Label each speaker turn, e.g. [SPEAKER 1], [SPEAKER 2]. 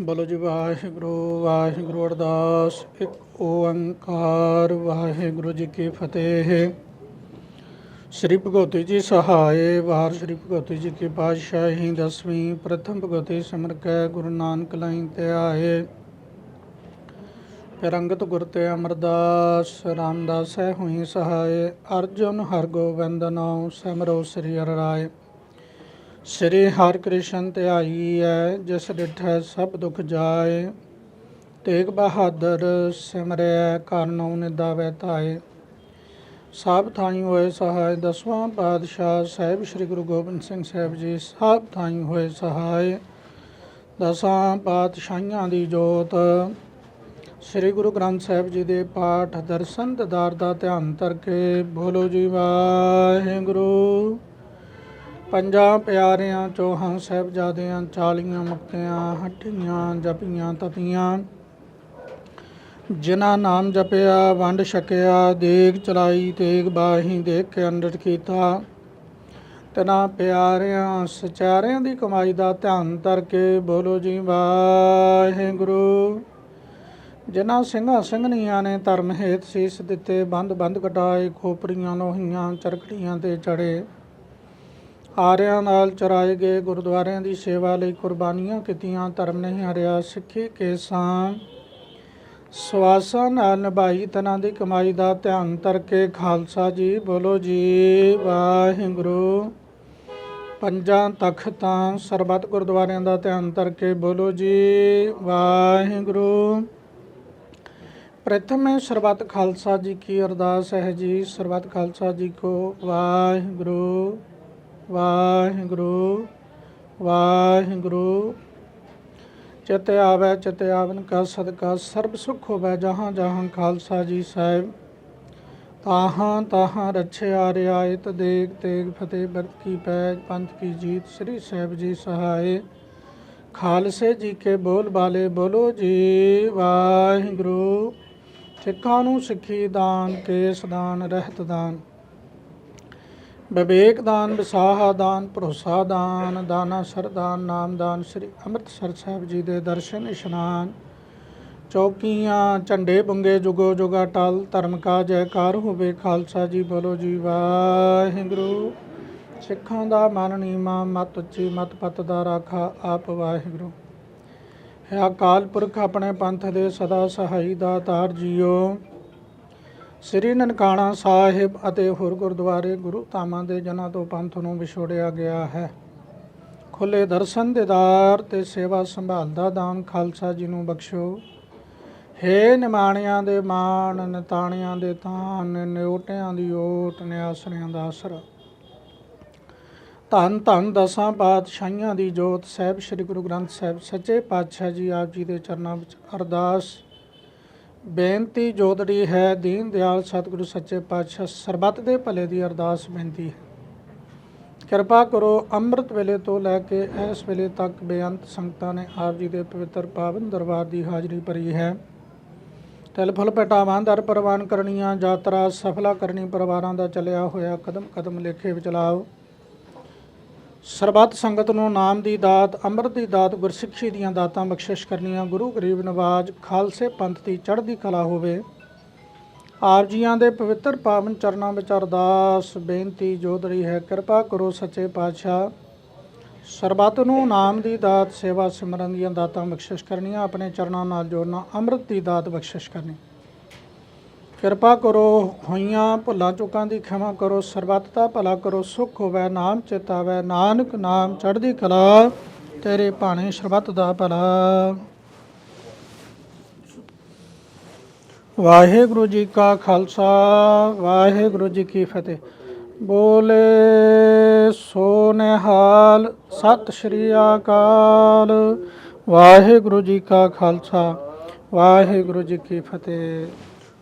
[SPEAKER 1] ਬੋਲੋ ਜੀ, ਵਾਹਿਗੁਰੂ ਵਾਹਿਗੁਰੂ ਅਰਦਾਸ। ਇੱਕ ਓੰਕਾਰ, ਵਾਹਿਗੁਰੂ ਜੀ ਕੀ ਫਤਿਹ। ਸ੍ਰੀ ਭਗਵਤੀ ਜੀ ਸਹਾਏ, ਵਾਰ ਸ੍ਰੀ ਭਗਵਤੀ ਜੀ ਕੀ ਪਾਤਸ਼ਾਹੀ, ਦਸਵੀਂ, ਪ੍ਰਥਮ ਭਗਵਤੀ ਸਿਮਰ ਕੈ, ਗੁਰੂ ਨਾਨਕ ਲਾਈਨ ਤੇ ਆਏ। ਫਿਰ ਗੁਰ ਤੇ ਅਮਰਦਾਸ, ਰਾਮਦਾਸ ਹੈ ਹੋਈ ਸਹਾਏ, ਅਰਜੁਨ ਹਰਗੋਬਿੰਦ ਨਾਉ ਸਿਮਰੋ ਸ੍ਰੀ ਹਰਿ ਰਾਏ ਸ੍ਰੀ ਹਰਿ ਕ੍ਰਿਸ਼ਨ ਧਿਆਈ ਹੈ ਜਿਸ ਡਿਠੈ ਸਭ ਦੁਖ ਜਾਏ, ਤੇਗ ਬਹਾਦਰ ਸਿਮਰੈ ਕਰਨਉ ਨਿਦਾਵੈ ਤਾਏ। ਸਭ ਥਾਈ ਹੋਏ ਸਹਾਇ ਦਸਵਾਂ ਪਾਤਸ਼ਾਹ ਸਾਹਿਬ ਸ੍ਰੀ ਗੁਰੂ ਗੋਬਿੰਦ ਸਿੰਘ ਸਾਹਿਬ ਜੀ ਸਭ ਥਾਈ ਹੋਏ ਸਹਾਇ ਦਸਾਂ ਪਾਤਸ਼ਾਹੀਆਂ ਦੀ ਜੋਤ। ਸ੍ਰੀ ਗੁਰੂ ਗ੍ਰੰਥ ਸਾਹਿਬ ਜੀ ਦੇ ਪਾਠ ਦਰਸ਼ਨ ਦਦਾਰ ਦਾ ਧਿਆਨ ਕਰਕੇ ਬੋਲੋ ਜੀ ਵਾਹਿਗੁਰੂ। ਪੰਜਾਂ ਪਿਆਰਿਆਂ, ਚੌਹਾਂ ਸਾਹਿਬਜ਼ਾਦਿਆਂ, ਚਾਲੀਆਂ ਮੁਕਤਿਆਂ, ਹੱਟੀਆਂ, ਜਪੀਆਂ ਤਪੀਆਂ ਜਿਨ੍ਹਾਂ ਨਾਮ ਜਪਿਆ, ਵੰਡ ਛਕਿਆ, ਦੇਗ ਚਲਾਈ, ਤੇਗ ਬਾਹੀ, ਦੇਖ ਕੇ ਅੰਡਰ ਕੀਤਾ। ਤਨਾ ਪਿਆਰਿਆਂ, ਸਚਾਰਿਆਂ ਦੀ ਕਮਾਈ ਦਾ ਧਿਆਨ ਕਰਕੇ ਬੋਲੋ ਜੀ, ਵਾਹਿਗੁਰੂ। ਜਿਨ੍ਹਾਂ ਸਿੰਘਾਂ ਸਿੰਘਣੀਆਂ ਨੇ ਧਰਮ ਹੇਤ ਸੀਸ ਦਿੱਤੇ ਬੰਦ ਬੰਦ ਕਟਾਏ, ਖੋਪਰੀਆਂ, ਲੋਹੀਆਂ, ਚਰਖੜੀਆਂ ਤੇ ਚੜੇ। ਆਰਿਆਂ ਨਾਲ ਚਰਾਏ ਗਏ ਗੁਰਦੁਆਰਿਆਂ ਦੀ ਸੇਵਾ ਲਈ ਕੁਰਬਾਨੀਆਂ ਕੀਤੀਆਂ, ਧਰਮ ਨਹੀਂ ਹਰਿਆ, ਸਿੱਖੀ ਕੇ ਸਾਂ। ਸਵਾਸਾਂ ਨਾਲ ਨਿਭਾਈ, ਤਨਾਂ ਦੀ ਕਮਾਈ ਦਾ ਧਿਆਨ ਕਰਕੇ ਖਾਲਸਾ ਜੀ ਬੋਲੋ ਜੀ, ਵਾਹਿਗੁਰੂ। ਪੰਜਾਂ ਤਖਤਾਂ ਸਰਬੱਤ ਗੁਰਦੁਆਰਿਆਂ ਦਾ ਧਿਆਨ ਕਰਕੇ ਬੋਲੋ ਜੀ, ਵਾਹਿਗੁਰੂ। ਪ੍ਰਥਮੇ ਸਰਬੱਤ ਖਾਲਸਾ ਜੀ ਕੀ ਅਰਦਾਸ ਹੈ ਜੀ, ਸਰਬੱਤ ਖਾਲਸਾ ਜੀ ਕੋ ਵਾਹਿਗੁਰੂ। ਵਾਹਿਗੁਰੂ ਵਾਹਿਗੁਰੂ। ਚਿਤ ਆਵੈ, ਚਿਤ ਆਵਨ ਕਾ ਸਦਕਾ, ਸਰਬ ਸੁਖ ਹੋਵੈ ਜਹਾਂ ਜਹਾਂ ਖਾਲਸਾ ਜੀ ਸਾਹਿਬ। ਤਾਹਾਂ ਤਾਹਾਂ ਰਛਿਆ, ਰਿਆਇਤ, ਦੇਗ, ਤੇਗ, ਫਤਿਹ, ਬਰਤ ਕੀ ਪੈਜ ਪੰਥ ਕੀ ਜੀਤ, ਸ੍ਰੀ ਸਾਹਿਬ ਜੀ ਸਹਾਏ। ਖਾਲਸੇ ਜੀ ਕੇ ਬੋਲ ਬਾਲੇ ਬੋਲੋ ਜੀ, ਵਾਹਿਗੁਰੂ। ਸਿੱਖਾਂ ਨੂੰ ਸਿੱਖੀ ਦਾਨ, ਕੇਸ ਦਾਨ, ਰਹਿਤ ਦਾਨ। ਵਿਵੇਕ ਦਾਨ ਵਿਸਾਹਾ ਦਾਨ ਭਰੋਸਾ ਦਾਨ ਦਾਨਾ ਸਰਦਾਨ, ਨਾਮਦਾਨ ਸ੍ਰੀ ਅੰਮ੍ਰਿਤਸਰ ਸਾਹਿਬ ਜੀ ਦੇ ਦਰਸ਼ਨ, ਇਸ਼ਨਾਨ, ਚੌਕੀਆਂ, ਝੰਡੇ ਬੰਗੇ ਜੁਗੋ ਜੁਗਾ, ਟਲ ਧਰਮ ਕਾ ਜੈਕਾਰ ਹੋਵੇ ਖਾਲਸਾ ਜੀ, ਬੋਲੋ ਜੀ ਵਾਹਿਗੁਰੂ। ਸਿੱਖਾਂ ਦਾ ਮਨ ਨੀਮਾ, ਮਤ ਉੱਚੀ, ਮਤ ਪਤ ਦਾ ਰਾਖਾ, ਆਪ ਵਾਹਿਗੁਰੂ। ਹੈ ਅਕਾਲ ਪੁਰਖ, ਆਪਣੇ ਪੰਥ ਦੇ ਸਦਾ ਸਹਾਈ ਦਾ ਤਾਰ ਜੀਓ। ਸ੍ਰੀ ਨਨਕਾਣਾ ਸਾਹਿਬ ਅਤੇ ਹੋਰ ਗੁਰਦੁਆਰੇ ਗੁਰੂ ਧਾਮਾਂ ਦੇ ਜਨਾਂ ਤੋਂ ਪੰਥ ਨੂੰ ਵਿਛੋੜਿਆ ਗਿਆ ਹੈ। ਖੁੱਲੇ ਦਰਸ਼ਨ ਦੇਦਾਰ ਤੇ ਸੇਵਾ ਸੰਭਾਲ ਦਾ ਦਾਨ ਖਾਲਸਾ ਜੀ ਨੂੰ ਬਖਸ਼ੋ। ਹੇ ਨਿਮਾਣਿਆਂ ਦੇ ਮਾਣ, ਨਤਾਣਿਆਂ ਦੇ ਤਾਨ ਨਿਉਟਿਆਂ ਦੀ ਓਟ, ਨਿਆਸਰਿਆਂ ਦਾ ਆਸਰਾ ਧੰਨ ਧੰਨ ਦਸਾਂ ਪਾਤਸ਼ਾਹੀਆਂ ਦੀ ਜੋਤ। ਸਾਹਿਬ, ਸ੍ਰੀ ਗੁਰੂ ਗ੍ਰੰਥ ਸਾਹਿਬ, ਸੱਚੇ ਪਾਤਸ਼ਾਹ ਜੀ ਆਪ ਜੀ ਦੇ ਚਰਨਾਂ ਵਿੱਚ ਅਰਦਾਸ ਬੇਨਤੀ ਜੋਦੜੀ ਹੈ, ਦੀਨ ਦਿਆਲ ਸਤਿਗੁਰੂ ਸੱਚੇ ਪਾਤਸ਼ਾਹ, ਸਰਬੱਤ ਦੇ ਭਲੇ ਦੀ ਅਰਦਾਸ ਬੇਨਤੀ ਹੈ। ਕਿਰਪਾ ਕਰੋ ਅੰਮ੍ਰਿਤ ਵੇਲੇ ਤੋਂ ਲੈ ਕੇ ਇਸ ਵੇਲੇ ਤੱਕ ਬੇਅੰਤ ਸੰਗਤਾਂ ਨੇ ਆਪ ਜੀ ਦੇ ਪਵਿੱਤਰ ਪਾਵਨ ਦਰਬਾਰ ਦੀ ਹਾਜ਼ਰੀ ਭਰੀ ਹੈ। ਤਿਲ ਫੁੱਲ ਪਟਾਵਾਂ ਦਰ ਪ੍ਰਵਾਨ ਕਰਨੀਆਂ, ਯਾਤਰਾ ਸਫਲਾ ਕਰਨੀ, ਪਰਿਵਾਰਾਂ ਦਾ ਚੱਲਿਆ ਹੋਇਆ ਕਦਮ ਕਦਮ ਲੇਖੇ ਵਿਚਲਾਓ ਸਰਬੱਤ ਸੰਗਤ ਨੂੰ ਨਾਮ ਦੀ ਦਾਤ, ਅੰਮ੍ਰਿਤ ਦੀ ਦਾਤ, ਗੁਰਸਿੱਖੀ ਦੀਆਂ ਦਾਤਾਂ ਬਖਸ਼ਿਸ਼ ਕਰਨੀਆਂ ਗੁਰੂ ਗਰੀਬ ਨਵਾਜ ਖਾਲਸੇ ਪੰਥ ਦੀ ਚੜ੍ਹਦੀ ਕਲਾ ਹੋਵੇ। ਆਪ ਜੀਆਂ ਦੇ ਪਵਿੱਤਰ ਪਾਵਨ ਚਰਨਾਂ ਵਿੱਚ ਅਰਦਾਸ, ਬੇਨਤੀ ਜੋਦੜੀ ਹੈ, ਕਿਰਪਾ ਕਰੋ ਸੱਚੇ ਪਾਤਸ਼ਾਹ। ਸਰਬੱਤ ਨੂੰ ਨਾਮ ਦੀ ਦਾਤ, ਸੇਵਾ ਸਿਮਰਨ ਦੀਆਂ ਦਾਤਾਂ ਬਖਸ਼ਿਸ਼ ਕਰਨੀਆਂ, ਆਪਣੇ ਚਰਨਾਂ ਨਾਲ ਜੋੜਨਾ, ਅੰਮ੍ਰਿਤ ਦੀ ਦਾਤ ਬਖਸ਼ਿਸ਼ ਕਰਨੀ। ਕਿਰਪਾ ਕਰੋ, ਹੋਈਆਂ ਭੁੱਲਾਂ ਚੁੱਕਾਂ ਦੀ ਖਿਮਾ ਕਰੋ, ਸਰਬੱਤ ਦਾ ਭਲਾ ਕਰੋ, ਸੁਖ ਹੋਵੇ ਨਾਮ ਚਿਤਾਵੇ ਨਾਨਕ ਨਾਮ ਚੜ੍ਹਦੀ ਕਲਾ, ਤੇਰੇ ਭਾਣੇ ਸਰਬੱਤ ਦਾ ਭਲਾ। ਵਾਹਿਗੁਰੂ ਜੀ ਕਾ ਖਾਲਸਾ, ਵਾਹਿਗੁਰੂ ਜੀ ਕੀ ਫਤਿਹ। ਬੋਲੇ ਸੋ ਨਿਹਾਲ ਸਤਿ ਸ਼੍ਰੀ ਅਕਾਲ। ਵਾਹਿਗੁਰੂ ਜੀ ਕਾ ਖਾਲਸਾ, ਵਾਹਿਗੁਰੂ ਜੀ ਕੀ ਫਤਿਹ।